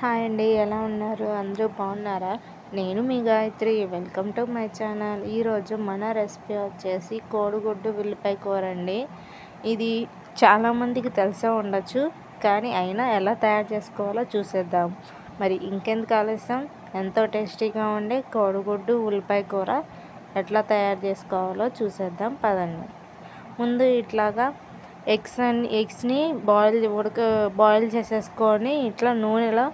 Hi అండి ఎలా ఉన్నారు? అందరూ బాగున్నారా? నేను మీ Gayatri. Welcome to my channel. ఈరోజు మన రెసిపీ వచ్చేసి కోడిగుడ్డు ఉల్లిపాయ కూర అండి. ఇది చాలామందికి తెలిసే ఉండొచ్చు కానీ అయినా ఎలా తయారు చేసుకోవాలో చూసేద్దాం. మరి ఇంకెందుకు ఆలస్యం? ఎంతో టేస్టీగా ఉండే కోడిగుడ్డు ఉల్లిపాయ కూర ఎట్లా తయారు చేసుకోవాలో చూసేద్దాం పదండి. ముందు ఇట్లాగా ఎగ్స్ అన్ని ఎగ్స్ని బాయిల్ ఉడక బాయిల్ చేసేసుకొని ఇట్లా నూనెలో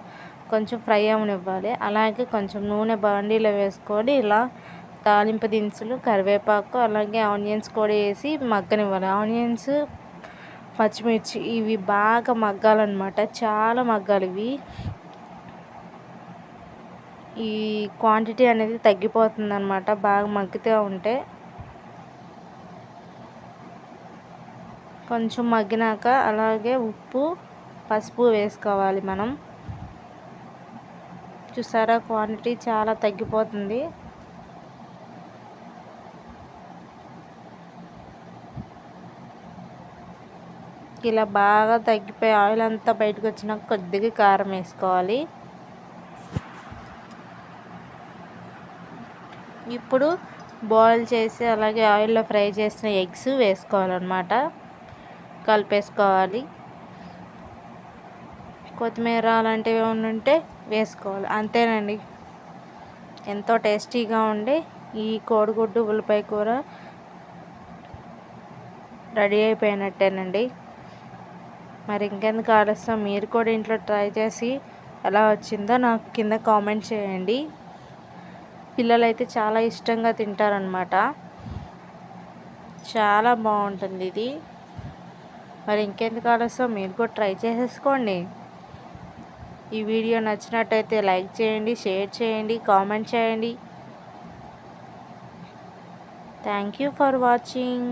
కొంచెం ఫ్రై అవనివ్వాలి అలాగే కొంచెం నూనె బాండీలో వేసుకొని ఇలా తాలింపు దినుసులు కరివేపాకు అలాగే ఆనియన్స్ కూడా వేసి మగ్గనివ్వాలి. ఆనియన్స్ పచ్చిమిర్చి ఇవి బాగా మగ్గాలన్నమాట. చాలా మగ్గాలి ఇవి. ఈ క్వాంటిటీ అనేది తగ్గిపోతుంది అనమాట బాగా మగ్గితే ఉంటే కొంచెం మగ్గినాక అలాగే ఉప్పు పసుపు వేసుకోవాలి మనం. చూసారా క్వాంటిటీ చాలా తగ్గిపోతుంది. ఇలా బాగా తగ్గిపోయి ఆయిల్ అంతా బయటకు వచ్చినాక కొద్దిగా కారం వేసుకోవాలి. ఇప్పుడు బాయిల్ చేసి అలాగే ఆయిల్లో ఫ్రై చేసిన ఎగ్స్ వేసుకోవాలన్నమాట. కలిపేసుకోవాలి. కొత్తిమీర అలాంటివి ఏమైనా ఉంటే వేసుకోవాలి. అంతేనండి. ఎంతో టేస్టీగా ఉండే ఈ కోడిగుడ్డు ఉల్లిపాయ కూర రెడీ అయిపోయినట్టేనండి. మరి ఇంకెందుకు ఆలస్యం? మీరు కూడా ఇంట్లో ట్రై చేసి ఎలా వచ్చిందో నాకు కింద కామెంట్ చేయండి. పిల్లలైతే చాలా ఇష్టంగా తింటారనమాట చాలా బాగుంటుంది ఇది. మరి ఇంకెందుకు ఆలస్యం? మీరు కూడా ట్రై చేసేసుకోండి. ఈ వీడియో నచ్చినట్టయితే లైక్ చేయండి షేర్ చేయండి కామెంట్ చేయండి. Thank you for watching.